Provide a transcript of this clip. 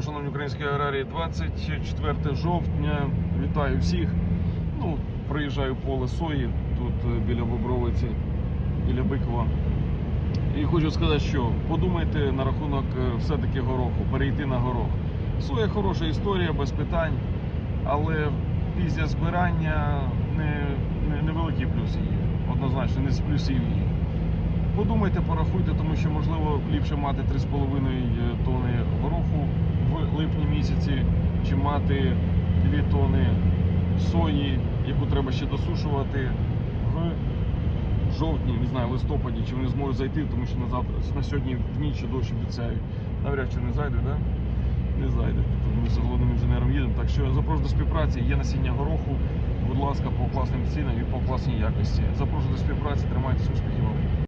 Вітаю 24 жовтня. Вітаю всіх. Ну, приїжджаю поле сої тут е, біля Бобровиці, біля Бикова. І хочу сказати, що подумайте на рахунок е, все-таки гороху, перейти на горох. Соя хороша історія, без питань, але після збирання не, не, невеликий плюс її. Однозначно, не з плюсів її. Подумайте, порахуйте, тому що можливо ліпше мати 3,5 тони гороху в липні місяці, чи мати 2 тони сої, яку треба ще досушувати в жовтні, не знаю, листопаді, чи вони зможуть зайти, тому що на завтра на сьогодні в ніч дощ обіцяють. Навряд чи не зайде, да? Не зайде. Тобто ми з головним інженером їдемо. Так що запрошую до співпраці. Є насіння гороху. Будь ласка, по класним цінам і по класній якості. Запрошую до співпраці.